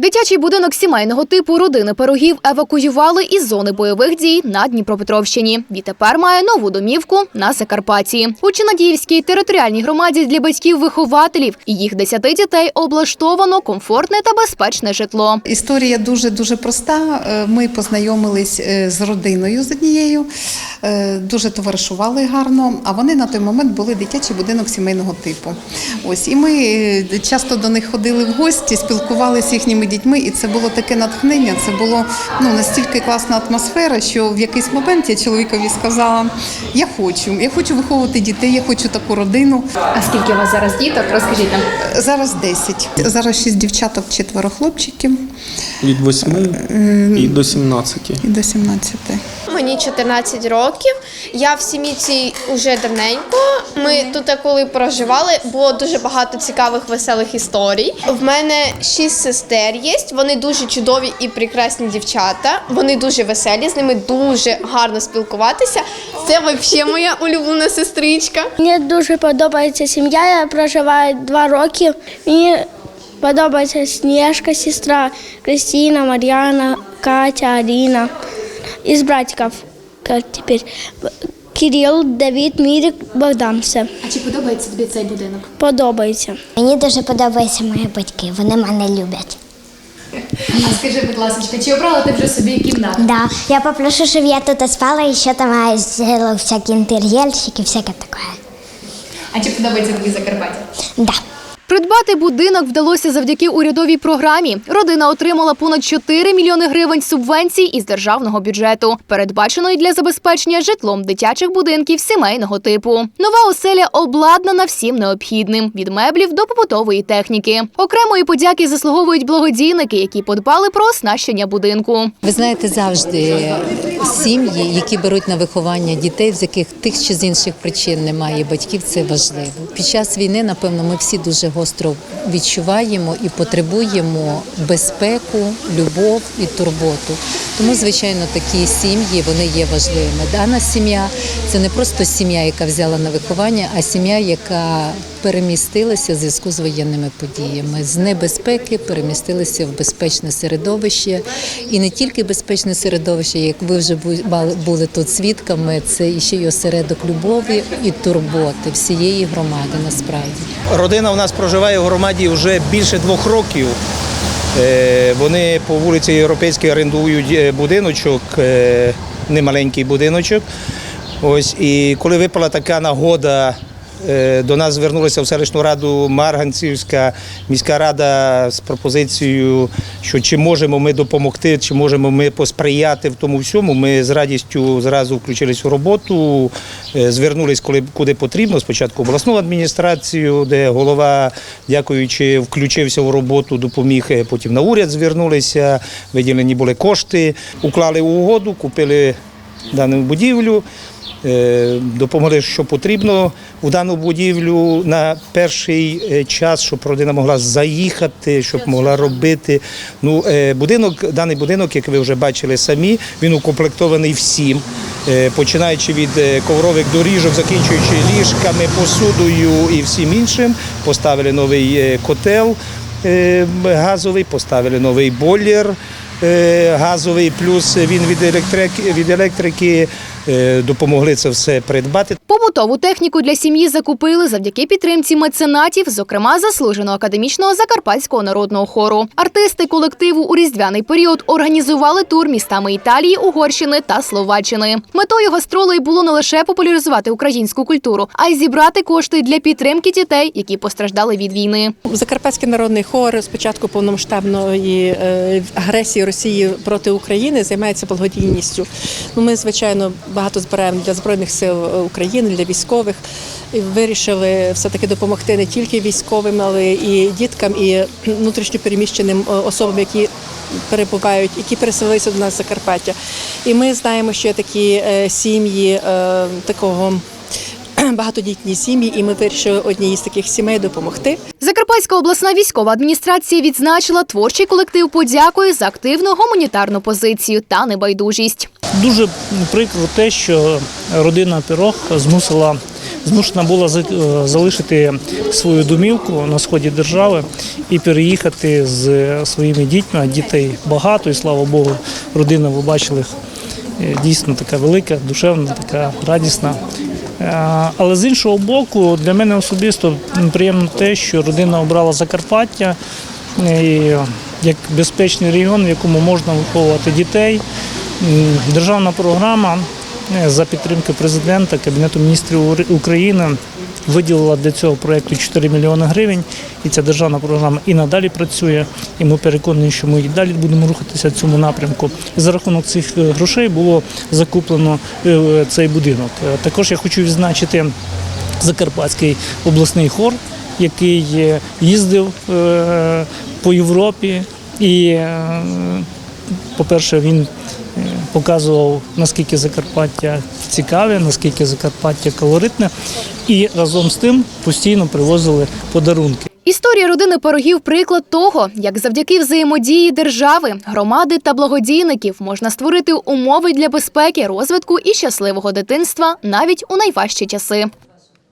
Дитячий будинок сімейного типу родини пирогів евакуювали із зони бойових дій на Дніпропетровщині. Відтепер має нову домівку на Закарпатті. У Чинадіївській територіальній громаді для батьків-вихователів і їх десяти дітей облаштовано комфортне та безпечне житло. Історія дуже дуже проста. Е, Ми познайомились е, з родиною з однією, е, дуже товаришували гарно. А вони на той момент були дитячий будинок сімейного типу. Ось і ми часто до них ходили в гості, спілкувалися з їхніми дітьми, і це було таке натхнення. Це було ну настільки класна атмосфера, що в якийсь момент я чоловікові сказала: я хочу, я хочу виховувати дітей, я хочу таку родину. А скільки у вас зараз діток? Розкажіть нам. Зараз 10. Зараз 6 дівчаток, четверо хлопчиків Від 8 і до 17. і до 17. Мені 14 років. Я в сім'ї цій уже давненько. Ми тут коли проживали, було дуже багато цікавих веселих історій. В мене шість сестер є. Вони дуже чудові і прекрасні дівчата. Вони дуже веселі, з ними дуже гарно спілкуватися. Це взагалі моя улюблена сестричка. Мені дуже подобається сім'я. Я проживаю два роки. Мені подобається Сніжка, сестра, Кристина, Мар'яна, Катя, Аліна. Із братиків як тепер Кирил, Давид, Мірик, Богдан. Все А чи подобається тобі цей будинок? подобається. Мені дуже подобаються мої батьки, вони мене люблять. А скажи, будь ласка, чи обрала ти вже собі кімнату? Да, я попрошу, щоб я тут спала, і ще там сделала всякие интерьерчики, всякое такое. А чи подобається тобі Закарпаття? Да. Придбати будинок вдалося завдяки урядовій програмі. Родина отримала понад 4 мільйони гривень субвенцій із державного бюджету, передбаченої для забезпечення житлом дитячих будинків сімейного типу. Нова оселя обладнана всім необхідним від меблів до побутової техніки. Окремої подяки заслуговують благодійники, які подбали про оснащення будинку. Ви знаєте, завжди сім'ї, які беруть на виховання дітей, з яких тих чи з інших причин немає батьків, це важливо. Під час війни, напевно, ми всі дуже гостро відчуваємо і потребуємо безпеку, любов і турботу. Тому, звичайно, такі сім'ї вони є важливими. Дана сім'я це не просто сім'я, яка взяла на виховання, а сім'я, яка перемістилася в зв'язку з воєнними подіями. З небезпеки перемістилися в безпечне середовище. І не тільки безпечне середовище, як ви вже бу- були тут свідками, це ще й осередок любові і турботи всієї громади насправді. Родина у нас проживає в громаді вже більше двох років. Е, Вони по вулиці Європейській орендують е, будиночок, е, немаленький будиночок. Ось і коли випала така нагода, до нас звернулася в селищну раду Марганцівська міська рада з пропозицією, що чи можемо ми допомогти, чи можемо ми посприяти в тому всьому. Ми з радістю зразу включились у роботу, е, звернулись коли куди потрібно. Спочатку обласну адміністрацію, де голова, дякуючи, включився у роботу, допоміг. е, Потім на уряд звернулися, виділені були кошти, уклали угоду, купили дану будівлю. Е, Допомогли, що потрібно у дану будівлю на перший е, час, щоб родина могла заїхати, щоб могла робити. Ну, е, будинок, даний будинок, як ви вже бачили самі, він укомплектований всім, починаючи від коврових доріжок, закінчуючи ліжками, посудою і всім іншим. Поставили новий котел газовий, поставили новий бойлер газовий, плюс він від електрики, від електрики допомогли це все придбати. Побутову техніку для сім'ї закупили завдяки підтримці меценатів, зокрема заслуженого академічного закарпатського народного хору. Артисти колективу у різдвяний період організували тур містами Італії, Угорщини та Словаччини. Метою гастролей було не лише популяризувати українську культуру, а й зібрати кошти для підтримки дітей, які постраждали від війни. Закарпатський народний хор з початку повномасштабної е, агресії Росії проти України займається благодійністю. Ну, ми, звичайно, багато збираємо для Збройних сил України, для військових. І вирішили все-таки допомогти не тільки військовим, але і діткам, і внутрішньопереміщеним е, особам, які перебувають, які переселилися до нас з Закарпаття. І ми знаємо, що є такі е, сім'ї е, такого багатодітні сім'ї, і ми вирішили одній з таких сімей допомогти. Закарпатська обласна військова адміністрація відзначила творчий колектив подякою за активну гуманітарну позицію та небайдужість. Дуже прикро те, що родина Пірог змусила змушена була е, залишити свою домівку на сході держави і переїхати з своїми дітьми. Дітей багато, і слава Богу, родина, ви бачили, е, дійсно така велика, душевна, така радісна. Е, Але з іншого боку, для мене особисто приємно те, що родина обрала Закарпаття як безпечний регіон, в якому можна виховувати дітей. Державна програма е, за підтримки президента, Кабінету міністрів України виділила для цього проєкту 4 мільйони гривень. І ця державна програма і надалі працює. І ми переконані, що ми і далі будемо рухатися в цьому напрямку. За рахунок цих е, грошей було закуплено е, цей будинок. Також я хочу відзначити Закарпатський обласний хор, який їздив по Європі і, е, по-перше, він показував, наскільки Закарпаття цікаве, наскільки Закарпаття колоритне, і разом з тим постійно привозили подарунки. Історія родини порогів приклад того, як завдяки взаємодії держави, громади та благодійників можна створити умови для безпеки, розвитку і щасливого дитинства навіть у найважчі часи.